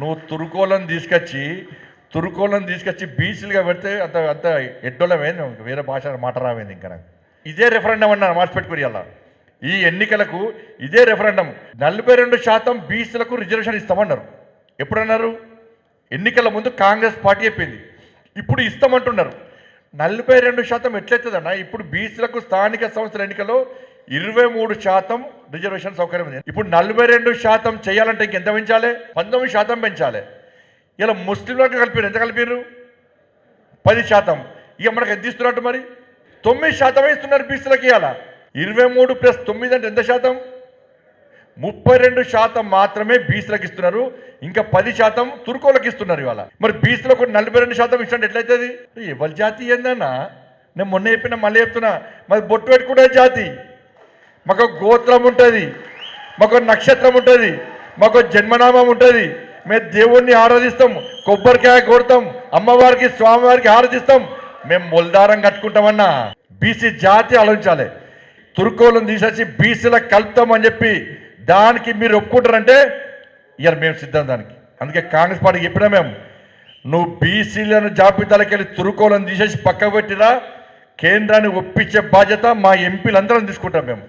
నువ్వు తురుకోలను తీసుకొచ్చి తురుకోలను తీసుకొచ్చి బీసీలుగా పెడితే అంత అంత ఎడ్డోళ్ళమేంది వేరే భాష మాట రావేంది ఇంకా నాకు. ఇదే రెఫరెండం అన్నారు మార్చి పెట్టుకుని అలా ఈ ఎన్నికలకు ఇదే రెఫరెండం నలభై రెండు శాతం బీసీలకు రిజర్వేషన్ ఇస్తామన్నారు. ఎప్పుడన్నారు? ఎన్నికల ముందు కాంగ్రెస్ పార్టీ చెప్పింది. ఇప్పుడు ఇస్తామంటున్నారు. నలభై రెండు శాతం ఎట్లయితుందన్న? ఇప్పుడు బీసీలకు స్థానిక సంస్థల ఎన్నికల్లో ఇరవై మూడు శాతం రిజర్వేషన్ సౌకర్యం ఉంది. ఇప్పుడు నలభై రెండు శాతం చేయాలంటే ఇంకెంత పెంచాలి? పంతొమ్మిది శాతం పెంచాలి. ఇలా ముస్లింలకు కలిపారు ఎంత కలిపారు పది శాతం. ఇక మనకు ఎంత ఇస్తున్నట్టు మరి? తొమ్మిది శాతమే ఇస్తున్నారు బీసీలకు ఇవాళ. ఇరవై మూడు ప్లస్ తొమ్మిది అంటే ఎంత శాతం? ముప్పై రెండు శాతం మాత్రమే బీసీలకు ఇస్తున్నారు. ఇంకా పది శాతం తుర్కోలకు ఇస్తున్నారు ఇవాళ. మరి బీసీలకు నలభై రెండు శాతం ఇచ్చినట్టు ఎట్లయితుంది? ఎవరి జాతి ఏందన్నా? నేను మొన్న చెప్పిన మళ్ళీ చెప్తున్నా. మరి బొట్టు పెట్టుకునే జాతి. మాకు గోత్రం ఉంటుంది మాకు నక్షత్రం ఉంటుంది మాకు జన్మనామం ఉంటుంది. మేము దేవుణ్ణి ఆరాధిస్తాం కొబ్బరికాయ కొడతాం అమ్మవారికి స్వామివారికి ఆరాధిస్తాం. మేము మొలదారం కట్టుకుంటామన్నా బీసీ జాతి ఆలోచించాలి. తుర్కోలను తీసేసి బీసీలకు కలుపుతామని చెప్పి దానికి మీరు ఒప్పుకుంటారంటే ఇవాళ మేము సిద్ధం దానికి. అందుకే కాంగ్రెస్ పార్టీకి చెప్పినా మేము నువ్వు బీసీలను జాబితాలకు వెళ్ళి తురుకోలను తీసేసి పక్కకు పెట్టినా కేంద్రాన్ని ఒప్పించే బాధ్యత మా ఎంపీలందరం తీసుకుంటాం మేము.